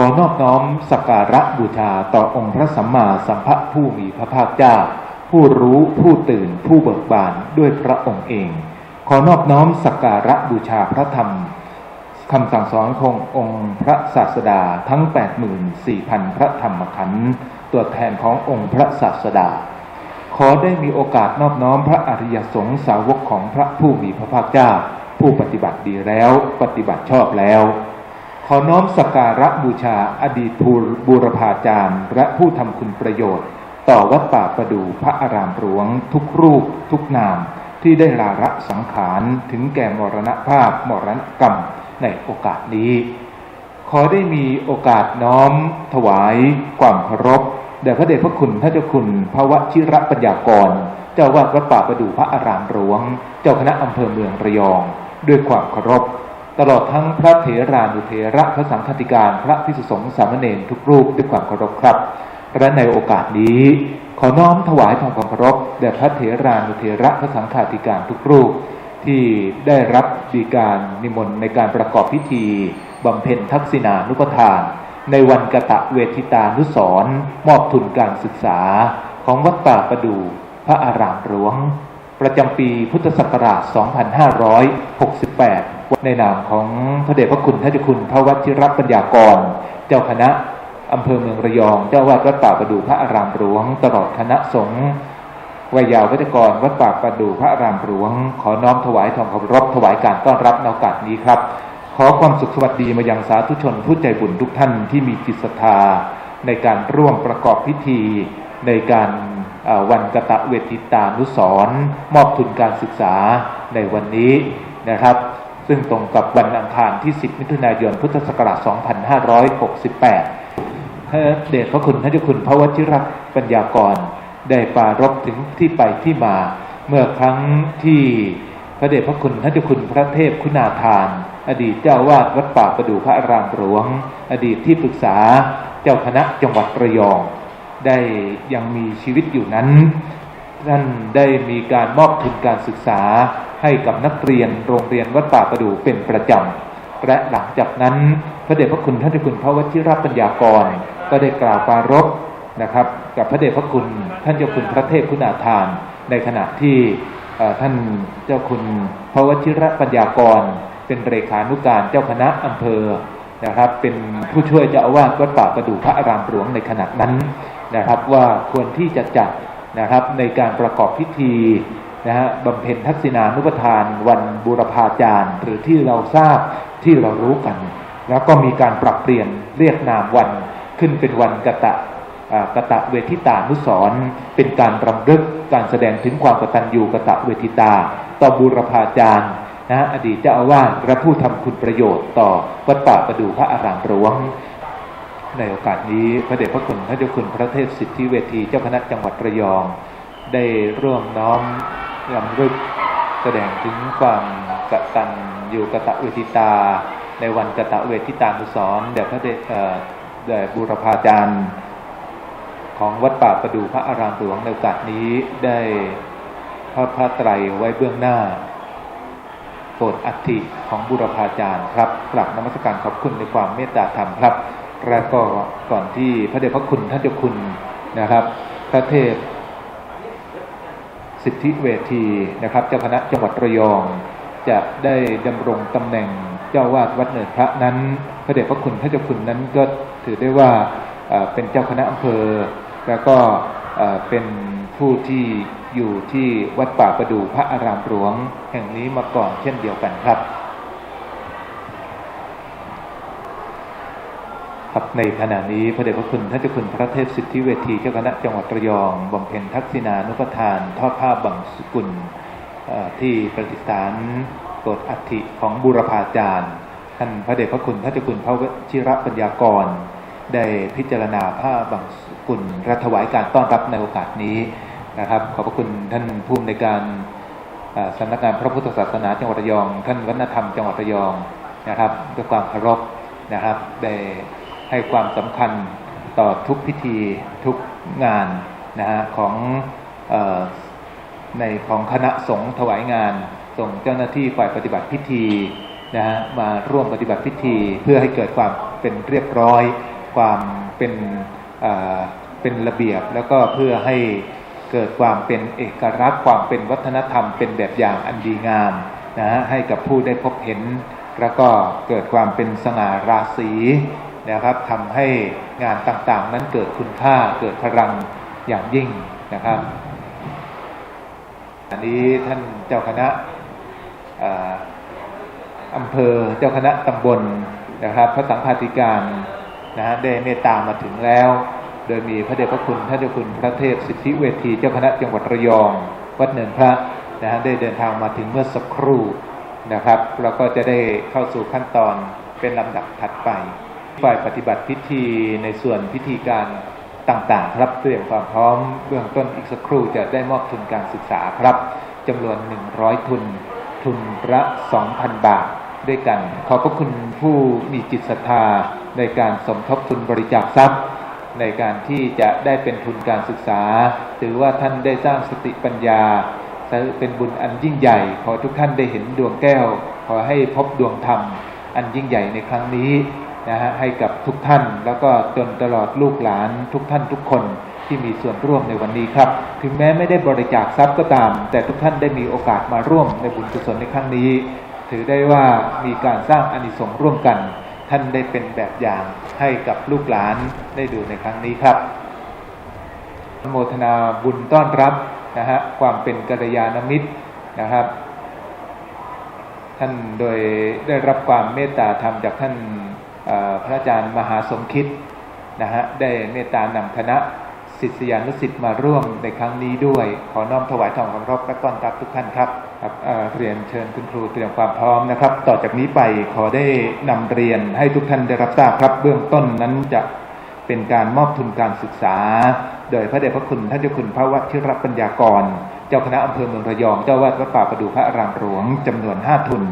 อนอบน้อมสักการะบูชาต่อองค์พระสัมมาสัมพุทธผู้มีพระภาคเจ้า ผู้รู้ผู้ตื่นผู้เบิกบานด้วยพระองค์เอง ขอนอบน้อมสักการะบูชาพระธรรมคำสั่งสอนขององค์พระศาสดาทั้ง 84,000 พระธรรมขันธ์ตัวแทนขององค์พระศาสดา ขอได้มีโอกาสนอบน้อมพระอริยสงฆ์สาวกของพระผู้มีพระภาคเจ้า ผู้ปฏิบัติดีแล้วปฏิบัติชอบแล้ว ขอน้อมสักการะบูชาอดีตภูบูรพาจารย์ และผู้ทำคุณประโยชน์ ต่อวัดป่าประดูพระอารามหลวง ทุกรูป ทุกนาม ที่ได้ลาระสังขารถึงแก่มรณภาพมรณกรรมในโอกาสนี้ ขอได้มีโอกาสน้อม ถวาย ความเคารพแด่พระเดชพระคุณท่านเจ้าคุณพระวชิระปัญญากร เจ้าวาดวัดป่าประดูพระอารามหลวง เจ้าคณะอำเภอเมืองระยอง ด้วยความเคารพ ตลอดทั้งพระเถรานุเถระพระสังฆติการพระพิสุสงฆ์สามเณรทุกรูปด้วยความเคารพครับ และในโอกาสนี้ ขอน้อมถวายความเคารพแด่พระเถรานุเถระพระสังฆติการทุกรูป ที่ได้รับดีการนิมนต์ในการประกอบพิธีบำเพ็ญทักษิณานุปทาน ในวันกะตะเวทิตานุสรมอบทุนการศึกษาของวัดป่าประดูพระอารามหลวง ประจำปีพุทธศักราช 2568 ในนามของพระเดชพระคุณท่านเจ้าคุณพระวัชิรปัญญากร เจ้าคณะอำเภอเมืองระยอง เจ้าวาดวัดป่าประดูพระอารามหลวง ตลอดคณะสงฆ์วัยยาวัจกรวัดป่าประดูพระอารามหลวง ขอน้อมถวายทองคำรบถวายการต้อนรับในโอกาสนี้ครับ ขอความสุขสวัสดีมายังสาธุชนผู้ใจบุญทุกท่านที่มีจิตศรัทธาในการร่วมประกอบพิธีในการวันกะตะเวทิตานุสรมอบทุนการศึกษาในวันนี้นะครับ ซึ่งตรงกับวันอังคารที่ 10 มิถุนายน พุทธศักราช 2568พระเดชพระคุณท่านเจ้าคุณพระวชิรปัญญากร ได้ปรารบถึงที่ไปที่มา เมื่อครั้งที่พระเดชพระคุณท่านเจ้าคุณพระเทพคุณาทาน อดีตเจ้าวาดวัดป่าประดูพระอารามหลวง อดีตที่ปรึกษาเจ้าคณะจังหวัดระยอง ได้ยังมีชีวิตอยู่นั้น ท่านได้มีการมอบทุนการศึกษาให้กับนักเรียนโรงเรียนวัดป่าประดูเป็นประจำ และหลังจากนั้นพระเดชพระคุณท่านเจ้าคุณพระวชิรปัญญากร ก็ได้กล่าวปารภนะครับ กับพระเดชพระคุณท่านเจ้าคุณพระเทพคุณาทาน ในขณะที่ท่านเจ้าคุณพระวชิรปัญญากร เป็นเลขานุการเจ้าคณะอำเภอนะครับเป็นผู้ช่วยเจ้าอาวาสวัดป่าประดูพระอารามหลวงในขณะนั้นนะครับว่าควรที่จะจัด นะครับในการประกอบพิธีนะฮะบำเพ็ญทักษิณานุปทาน วันบูรพาจารย์ หรือที่เราทราบที่เรารู้กัน แล้วก็มีการปรับเปลี่ยนเรียกนามวันขึ้นเป็นวันกะตะอ่ากตะเวทิตานุสร์เป็นการรำลึกการแสดงถึงความกตัญญูกะตะเวทิตา ต่อบูรพาจารย์นะอดีตเจ้าอาวาสและผู้ทำคุณประโยชน์ต่อวัดป่าประดูพระอารามหลวง ในโอกาสนี้พระเดชพระคุณพระเจ้าคุณพระเทพสิทธิเวทีเจ้าคณะจังหวัดระยอง ได้ร่วมน้อมรำลึกแสดงถึงความกตัญญูกตะเวทิตา ในวันกตะเวทิตานุสรณ์แด่พระเดชแด่บูรพาจารย์ของวัดป่าประดูพระอารามหลวงในโอกาสนี้ได้ทอดผ้าไตรไว้เบื้องหน้าโปรดอัฐิของบุรพาจารย์ครับกลับนมัสการขอบคุณในความเมตตาธรรมครับ และก็ก่อนที่พระเดชพระคุณท่านเจ้าคุณนะครับ พระเทพสิทธิเวทีนะครับ เจ้าคณะจังหวัดระยอง จะได้ดำรงตำแหน่งเจ้าวาดวัดเนินพระนั้น พระเดชพระคุณท่านเจ้าคุณนั้นก็ถือได้ว่าเป็นเจ้าคณะอำเภอ แล้วก็เอ่อเป็นผู้ที่อยู่ที่วัดป่าประดูพระอารามหลวง แห่งนี้มาก่อนเช่นเดียวกันครับ ครับในขณะนี้พระเดชพระคุณท่านเจ้าคุณพระเทพสิทธิเวทีเจ้าคณะจังหวัดระยองบำเพ็ญทักษิณานุปทานทอดผ้าบังสุกุลที่ประดิษฐานโกรธอัฐิของบุรพาจารย์ ท่านพระเดชพระคุณท่านเจ้าคุณพระวชิระปัญญากร ได้พิจารณาผ้าบังสุกุลและถวายการต้อนรับในโอกาสนี้นะครับ ขอบพระคุณท่านผู้อำนวยการเอ่อสำนักงานพระพุทธศาสนาจังหวัดระยอง ท่านวัฒนธรรมจังหวัดระยองนะครับด้วยความเคารพนะครับได้ ให้ความสำคัญต่อทุกพิธีทุกงานนะฮะของออในของคณะสงฆ์ถวายงาน ส่งเจ้าหน้าที่ฝ่ายปฏิบัติพิธีนะฮะมาร่วมปฏิบัติพิธีเพื่อให้เกิดความเป็นเรียบร้อย ความเป็นเเป็นระเบียบแล้วก็เพื่อให้เกิดความเป็นเอกลักษณ์ความเป็นวัฒนธรรม เป็นแบบอย่างอันดีงามนะฮะให้กับผู้ได้พบเห็น แล้วก็เกิดความเป็นสง่าราศี นะครับทำให้งานต่างๆ นั้นเกิดคุณค่าเกิดพลังอย่างยิ่งนะครับ อันนี้ท่านเจ้าคณะเอ่ออำเภอเจ้าคณะตำบลนะครับพระสังฆาธิการนะฮะได้เมตตามาถึงแล้ว โดยมีพระเดชพระคุณท่านเจ้าคุณพระเทพสิทธิเวทีเจ้าคณะจังหวัดระยอง วัดเนินพระนะฮะได้เดินทางมาถึงเมื่อสักครู่นะครับ แล้วก็จะได้เข้าสู่ขั้นตอนเป็นลำดับถัดไป ฝ่ายปฏิบัติพิธีในส่วนพิธีการต่างๆ ครับเตรียมความพร้อมเบื้องต้นอีกสักครู่จะได้มอบทุนการศึกษาครับจำนวน 100 ทุน ทุนละ 2,000 บาทด้วยกัน ขอบพระคุณผู้มีจิตศรัทธาในการสมทบทุนบริจาคทรัพย์ ในการที่จะได้เป็นทุนการศึกษา ถือว่าท่านได้สร้างสติปัญญาเป็นบุญอันยิ่งใหญ่ ขอทุกท่านได้เห็นดวงแก้ว ขอให้พบดวงธรรม อันยิ่งใหญ่ในครั้งนี้ นะฮะให้กับทุกท่าน แล้วก็จนตลอดลูกหลานทุกท่านทุกคนที่มีส่วนร่วมในวันนี้ครับ ถึงแม้ไม่ได้บริจาคทรัพย์ก็ตาม แต่ทุกท่านได้มีโอกาสมาร่วมในบุญกุศลในครั้งนี้ ถือได้ว่ามีการสร้างอานิสงส์ร่วมกัน ท่านได้เป็นแบบอย่างให้กับลูกหลานได้ดูในครั้งนี้ครับโมทนาบุญต้อนรับนะฮะความเป็นกัลยาณมิตรนะครับ ท่านโดยได้รับความเมตตาธรรมจากท่าน พระอาจารย์มหาสมคิดนะฮะได้เมตตานำคณะศิษยานุศิษย์มาร่วมในครั้งนี้ด้วย ขอน้อมถวายทองคำรบและต้อนรับทุกท่านครับครับเเรียนเชิญคุณครูเตรียมความพร้อมนะครับ ต่อจากนี้ไปขอได้นำเรียนให้ทุกท่านได้รับทราบครับ เบื้องต้นนั้นจะเป็นการมอบทุนการศึกษา โดยพระเดชพระคุณท่านเจ้าคุณพระวัชิรปัญญากร เจ้าคณะอำเภอเมืองระยอง เจ้าวาดวัดป่าประดูพระอารามหลวงจำนวน5ทุน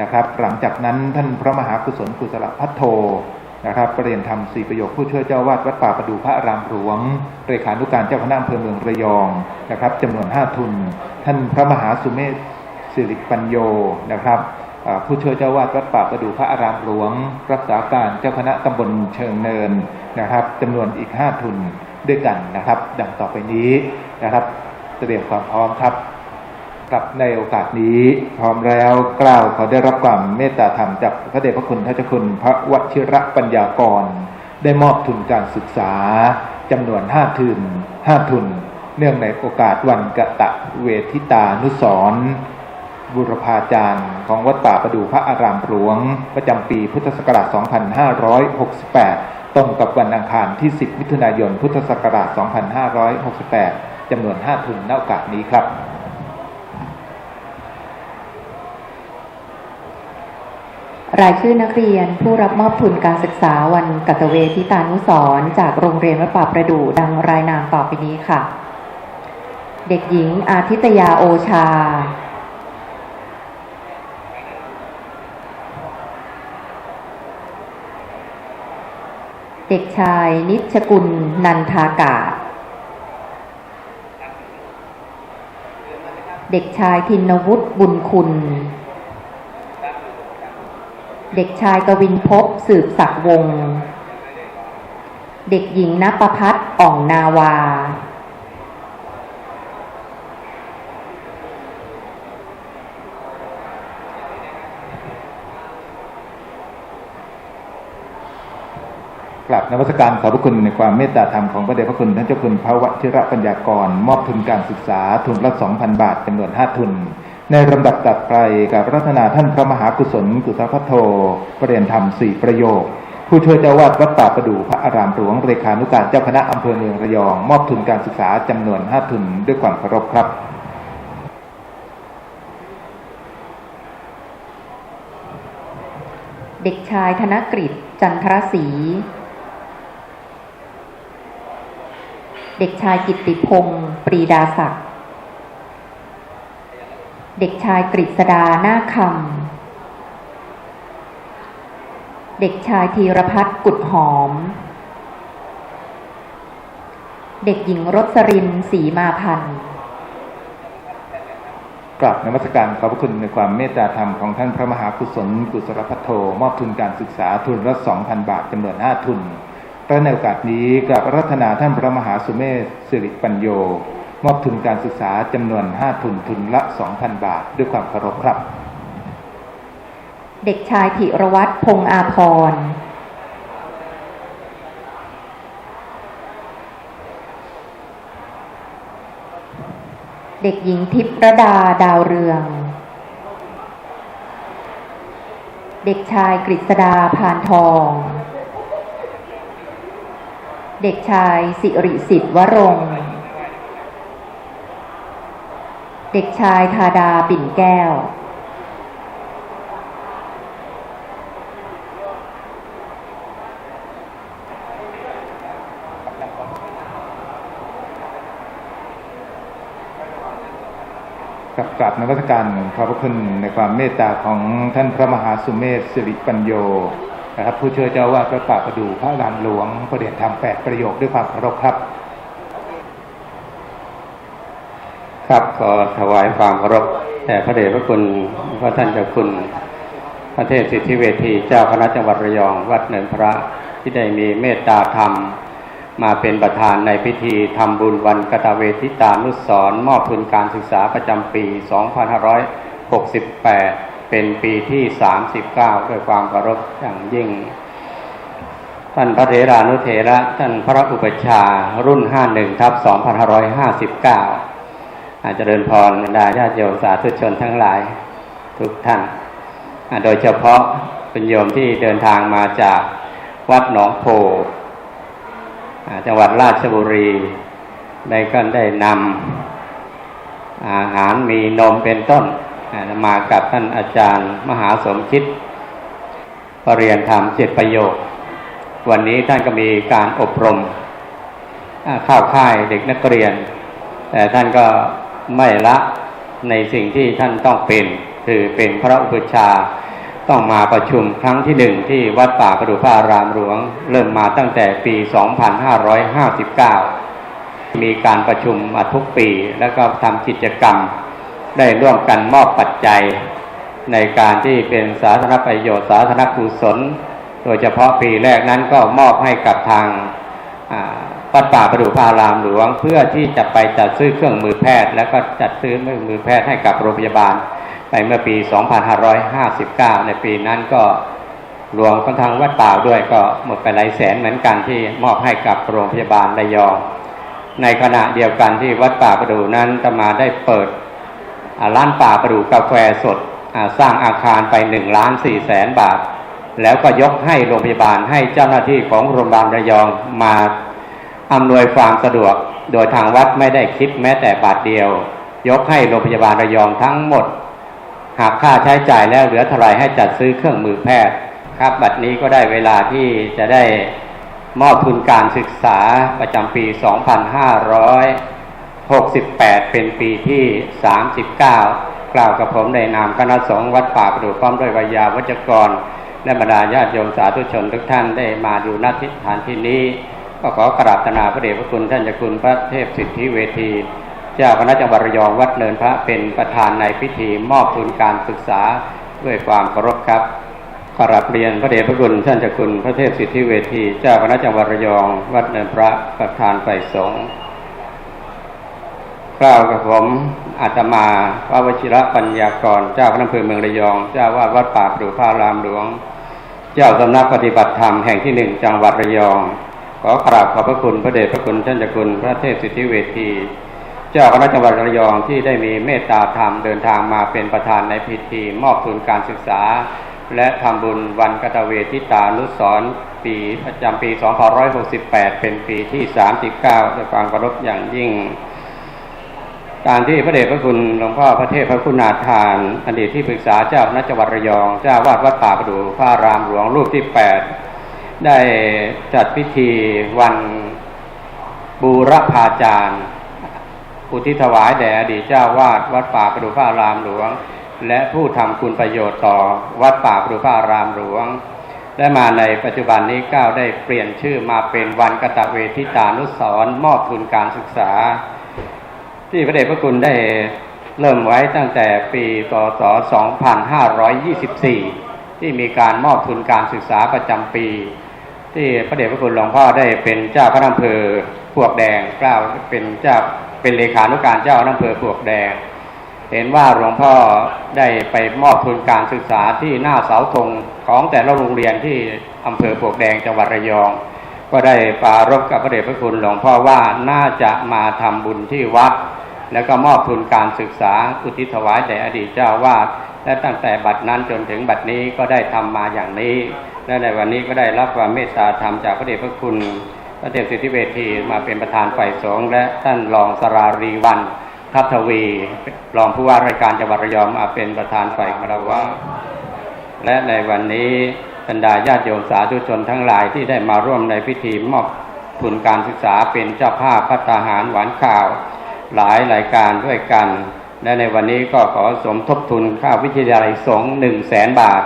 นะครับ หลังจากนั้นท่านพระมหากุศลกุศลพัทโทนะครับประเรียนธรรมสี่ประโยคผู้ช่วยเจ้าวาดวัดป่าประดูพระอารามหลวงเรขานุการเจ้าคณะอำเภอเมืองระยองนะครับจำนวน5ทุน ท่านพระมหาสุเมธสิริปัญโยนะครับผู้ช่วยเจ้าวาดวัดป่าประดูพระอารามหลวง รักษาการเจ้าคณะตำบลเชิงเนินนะครับจำนวนอีก5ทุนด้วยกันนะครับ ดังต่อไปนี้นะครับเตรียมความพร้อมครับ กับในโอกาสนี้พร้อมแล้วกล่าวขอได้รับความเมตตาธรรมจากพระเดชพระคุณท่านเจ้าคุณพระวชิระปัญญากร ได้มอบทุนการศึกษาจำนวน5ทุน5ทุน เนื่องในโอกาสวันกะตะเวทิตานุสรบุรพาจารย์ของวัดป่าประดูพระอารามหลวง ประจำปีพุทธศักราช 2568 ตรงกับวันอังคารที่ 10 มิถุนายน พุทธศักราช 2568 จำนวน 5 ทุนณโอกาสนี้ครับ รายชื่อนักเรียนผู้รับมอบทุนการศึกษาวันกัตเวทิตานุสรจากโรงเรียนวัดป่าประดู่ดังรายนามต่อไปนี้ค่ะ เด็กหญิงอาทิตยาโอชา เด็กชายนิชกุลนันทากาศเด็กชายทินวุฒิบุญคุณ เด็กชายกวินภพสืบศักดิ์วงศ์เด็กหญิงนปพัฒน์อ่องนาวากราบนวัตการขอบพระคุณในความเมตตาธรรมของพระเดชพระคุณท่านเจ้าคุณพระวชิระปัญญากร มอบทุนการศึกษาทุนละ2,000บาทจำนวน5ทุน ในลำดับตัดไปกับรัตนาท่านพระมหากุศลกุศลพัทโทประเรียนธรรมสี่ประโยค ผู้ช่วยเจ้าวาดวัดป่าประดูพระอารามหลวงเรขานุการเจ้าคณะอำเภอเมืองระยอง มอบทุนการศึกษาจำนวน5ทุนด้วยความเคารพครับเด็กชายธนกฤษจันทรศรี เด็กชายกิตติพงศ์ปรีดาศักดิ์ เด็กชายกฤษดาหน้าคำ เด็กชายธีรพัฒน์กุดหอม เด็กหญิงรสรินศรีมาพันธ์กราบนมัสการขอบพระคุณในความเมตตาธรรมของท่านพระมหากุศลกุศลพัทโทมอบทุนการศึกษาทุนละ2,000บาทจำนวน5ทุนและในโอกาสนี้กราบรัธนาท่านพระมหาสุเมธสิริปัญโย มอบทุนการศึกษาจำนวน 5 ทุนทุนละ 2,000 บาท ด้วยความเคารพครับ เด็กชายธิรวัตรพงอาพรเด็กหญิงทิพระดาดาวเรือง เด็กชายกฤษดาพานทอง เด็กชายสิริสิทธิ์วรงค์ เด็กชายธาดาปิ่นแก้ว กับกราบนวัตการขอบพระคุณในความเมตตาของท่านพระมหาสุเมธสิริปัญโยนะครับผู้ช่วยเจ้าวาดพระป่าประดูพระลานหลวงประเดียนธรรมแปดประโยคด้วยความเคารพครับ ครับขอถวายความเคารพแด่พระเดชพระคุณพระท่านเจ้าคุณพระเทพสิทธิเวทีเจ้าคณะจังหวัดระยอง วัดเนินพระที่ได้มีเมตตาธรรม มาเป็นประธานในพิธีทำบุญวันกตเวทิตานุสรณ์มอบทุนการศึกษาประจำปี 2568 เป็นปีที่ 39 ด้วยความเคารพอย่างยิ่ง ท่านพระเถรานุเถระท่านพระอุปชารุ่น 51ทับ2559 อาจจะเดินพรบรรดาญาติโยมสาธุชนทั้งหลายทุกท่าน โดยเฉพาะเป็นโยมที่เดินทางมาจากวัดหนองโพจังหวัดราชบุรีได้ก็ได้นำอาหารมีนมเป็นต้น มากับท่านอาจารย์มหาสมคิดปรเรียนธรรมเจ็ดประโยค วันนี้ท่านก็มีการอบรมเข้าค่ายเด็กนักเรียน แต่ท่านก็ ไม่ละในสิ่งที่ท่านต้องเป็น คือเป็นพระอุปชฌาย์ต้องมาประชุมครั้งที่หนึ่งที่วัดป่าประดูพารามหลวง เริ่มมาตั้งแต่ปี 2559 มีการประชุมมาทุกปีแล้วก็ทำกิจกรรม ได้ร่วมกันมอบปัจจัย ในการที่เป็นสาธารณประโยชน์สาธารณกุศล โดยเฉพาะปีแรกนั้นก็มอบให้กับทาง วัดป่าประดูพารามหลวง เพื่อที่จะไปจัดซื้อเครื่องมือแพทย์ แล้วก็จัดซื้อเครื่องมือแพทย์ให้กับโรงพยาบาลไปเมื่อปี 2559 ในปีนั้นก็รวมทั้งทางวัดป่าด้วยก็หมดไปหลายแสนเหมือนกันที่มอบให้กับโรงพยาบาลระยอง ในขณะเดียวกันที่วัดป่าประดูนั้นจะมาได้เปิดร้านป่าประดูกาแฟสดสร้างอาคารไปหนึ่งล้านสี่แสนบาท แล้วก็ยกให้โรงพยาบาลให้เจ้าหน้าที่ของโรงพยาบาลระยองมา อำนวยความสะดวก โดยทางวัดไม่ได้คิดแม้แต่บาทเดียว ยกให้โรงพยาบาลระยองทั้งหมด หากค่าใช้จ่ายแล้วเหลือเท่าไรให้จัดซื้อเครื่องมือแพทย์ ครับ บัดนี้ก็ได้เวลาที่จะได้มอบทุนการศึกษาประจำปี 2,568 เป็นปีที่ 39 กล่าวกับผมในนามคณะสงฆ์วัดป่าประดูพร้อมด้วยวิยาวัจกรและบรรดาญาติโยมสาธุชนทุกท่านได้มาอยู่ณที่ฐานที่นี้ ก็ขอกราบธนาพระเดชพระคุณท่านเจ้าคุณพระเทพสิทธิเวที เจ้าคณะจังหวัดระยองวัดเนินพระเป็นประธานในพิธีมอบทุนการศึกษาด้วยความเคารพครับกราบเรียนพระเดชพระคุณท่านเจ้าคุณพระเทพสิทธิเวที เจ้าคณะจังหวัดระยอง วัดเนินพระประธานฝ่ายสงฆ์กล่าวกับผมอาตมาพระวชิระปัญญากร เจ้าคณะอำเภอเมืองระยอง เจ้าวาดวัดป่าปดูพระรามหลวง เจ้าสำนักปฏิบัติธรรมแห่งที่หนึ่งจังหวัดระยอง ขอกราบขอบพระคุณพระเดชพระคุณท่านเจ้าคุณพระเทพสิทธิเวที เจ้าคณะจังหวัดระยองที่ได้มีเมตตาธรรมเดินทางมาเป็นประธานในพิธี มอบทุนการศึกษา และทำบุญวันกตเวทิตานุสรปีประจำปี 2568 เป็นปีที่ 39ด้วยความเคารพอย่างยิ่ง การที่พระเดชพระคุณหลวงพ่อพระเทพพระคุณาทานอดีตที่ปรึกษาเจ้าคณะจังหวัดระยองเจ้าวาดวัดป่าประดูพระอารามหลวงรูปที่ 8 ได้จัดพิธีวันบูรพาจารย์อุทิศถวายแด่อดีตเจ้าวาดวัดป่าประดูพระอารามหลวง และผู้ทำคุณประโยชน์ต่อวัดป่าประดูพระอารามหลวง และมาในปัจจุบันนี้ก้าวได้เปลี่ยนชื่อมาเป็นวันกตะเวทิตานุสรณ์มอบทุนการศึกษา ที่พระเดชพระคุณได้เริ่มไว้ตั้งแต่ปีพศ2524 ที่มีการมอบทุนการศึกษาประจำปี ที่พระเดชพระคุณหลวงพ่อได้เป็นเจ้าคณะอำเภอพวกแดงกล่าวเป็นเจ้าเป็นเลขานุการเจ้าอำเภอพวกแดง เห็นว่าหลวงพ่อได้ไปมอบทุนการศึกษาที่หน้าเสาธงของแต่ละโรงเรียนที่อำเภอปลวกแดงจังหวัดระยอง ก็ได้ปรารบกับพระเดชพระคุณหลวงพ่อว่าน่าจะมาทำบุญที่วัดแล้วก็มอบทุนการศึกษาอุทิศถวายแด่อดีตเจ้าวาดและตั้งแต่บัดนั้นจนถึงบัดนี้ก็ได้ทำมาอย่างนี้ และในวันนี้ก็ได้รับความเมตตาธรรมจากพระเดชพระคุณ พระเดชสิทธิเวทีมาเป็นประธานฝ่ายสงฆ์และท่านรองสรารีวันทัพทวีรองผู้ว่าราชการจังหวัดระยองมาเป็นประธานฝ่ายคารวะและในวันนี้บรรดาญาติโยมสาธุชนทั้งหลายที่ได้มาร่วมในพิธีมอบทุนการศึกษาเป็นเจ้าภาพพัฒหารหวานข่าว หลายรายการด้วยกัน และในวันนี้ก็ขอสมทบทุนข้าววิทยาลัยสงฆ์หนึ่งแสนบาท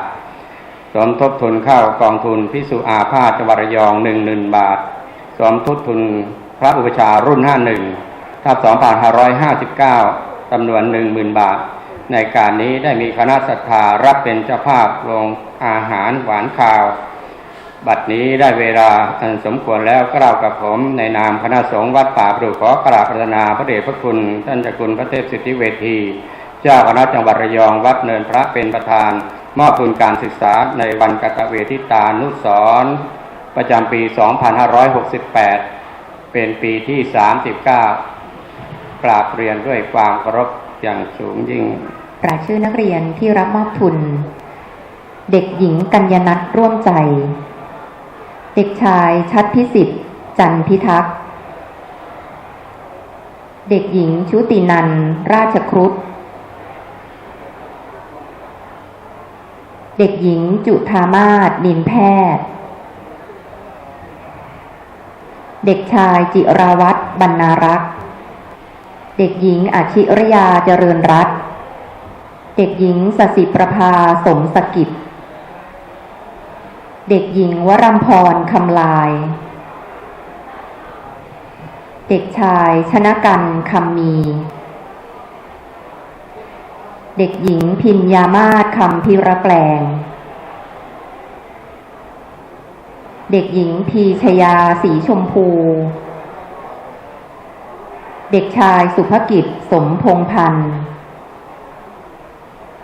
สมทบทุนเข้ากองทุนพิสุอาพาธจังหวัดระยองหนึ่งหนึ่งบาท สมทบทุนพระอุปชารุ่นห้าหนึ่งทับสองพันห้าร้อยห้าสิบเก้าจำนวนหนึ่งหมื่นบาท ในการนี้ได้มีคณะศรัทธารับเป็นเจ้าภาพลงอาหารหวานข้าว บัดนี้ได้เวลาอันสมควรแล้วกล่าวกับผมในนามคณะสงฆ์วัดป่าปรุขอกราบพัฒนาพระเดชพระคุณ ท่านจ้าคุณพระเทพสิทธิเวที เจ้าคณะจังหวัดระยองวัดเนินพระเป็นประธาน มอบทุนการศึกษาในวันกตเวทิตานุสรประจำปี 2568 เป็นปีที่ 39กราบเรียนด้วยความเคารพอย่างสูงยิ่งรายชื่อนักเรียนที่รับมอบทุน เด็กหญิงกัญญนัทร่วมใจ เด็กชายชัดพิสิทธิ์จันพิทักษ์ เด็กหญิงชุตินันราชครุฑ เด็กหญิงจุธามาศนินแพทย์ เด็กชายจิราวัตรบรรณารักษ์ เด็กหญิงอาชิรยาเจริญรัตน์ เด็กหญิงสสิประภาสมสกิจ เด็กหญิงวรัมพรคำลาย เด็กชายชนะกันคำมี เด็กหญิงพิญญามาศคำพิระแปลง เด็กหญิงพีชยาสีชมพู เด็กชายสุภกิจสมพงพันธ์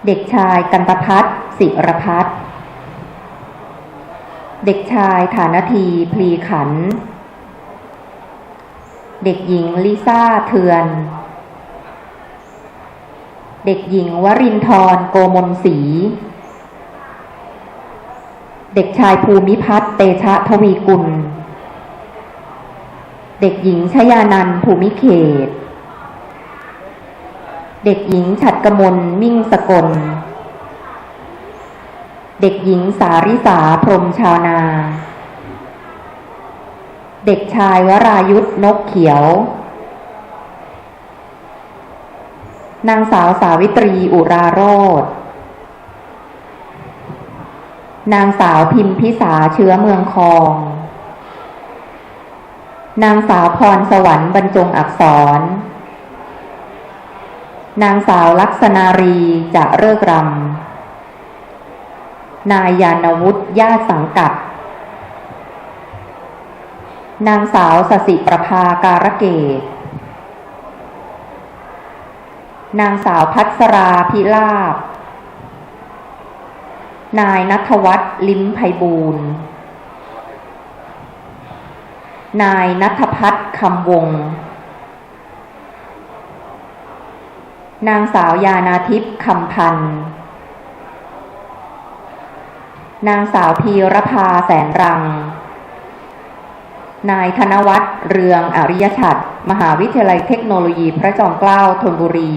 เด็กชายกันตพัฒน์ศิรพัฒน์เด็กชายฐานทีพลีขัน เด็กหญิงลิซ่าเทือน เด็กหญิงวรินทร์โกมลศรี เด็กชายภูมิพัฒน์เตชะทวีกุล เด็กหญิงชยานันทภูมิเขต เด็กหญิงฉัดกมลมิ่งสกล เด็กหญิงสาริสาพรหมชาวนา เด็กชายวรายุทธนกเขียว นางสาวสาวิตรีอุราโรธนางสาวพิมพิสาเชื้อเมืองคอง นางสาวพรสวรรค์บรรจงอักษร นางสาวลักษนารีจะเริกรำ นายยานวุฒิญาสังกัด นางสาวสสิประภาการะเกต นางสาวพัสราพิลาบ นายนัทวัฒน์ลิ้มไพบูรณ์นายนัทพัฒน์คำวง นางสาวยานาทิพย์คำพันธ์นางสาวพีรภาแสนรัง นายธนวัฒน์เรืองอริยชัดมหาวิทยาลัยเทคโนโลยีพระจอมเกล้าธนบุรี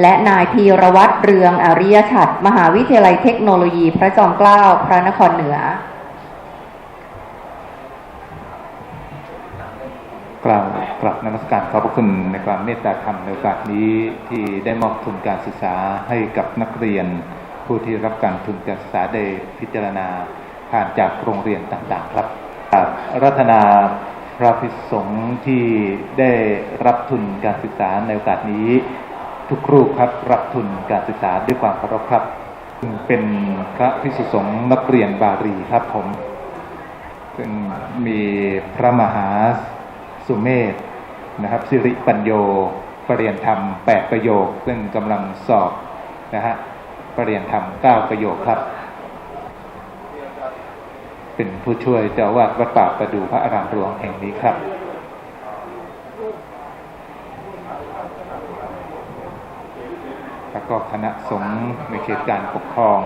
และนายพีรวัตรเรืองอริยชัดมหาวิทยาลัยเทคโนโลยีพระจอมเกล้าพระนครเหนือกล่าวกลับนมัสการขอบพระคุณในความเมตตาธรรมในโอกาสนี้ที่ได้มอบทุนการศึกษาให้กับนักเรียน ผู้ที่รับการทุนการศึกษาได้พิจารณาผ่านจากโรงเรียนต่างๆครับ รัตนาพระภิกษุสงฆ์ที่ได้รับทุนการศึกษาในโอกาสนี้ ทุกรูปครับรับทุนการศึกษาด้วยความเคารพครับ เป็นพระภิกษุสงฆ์นักเรียนบาลีครับผมซึ่งมีพระมหาสุเมธนะครับสิริปัญโยปรริยนธรรมแปดประโยค ซึ่งกำลังสอบนะฮะปรริยนธรรมเก้าประโยคครับ เป็นผู้ช่วยเจ้าอาวาดวัดป่าประดูพระอารามหลวงแห่งนี้ครับแล้วก็คณะสงฆ์ในเขตการปกครอง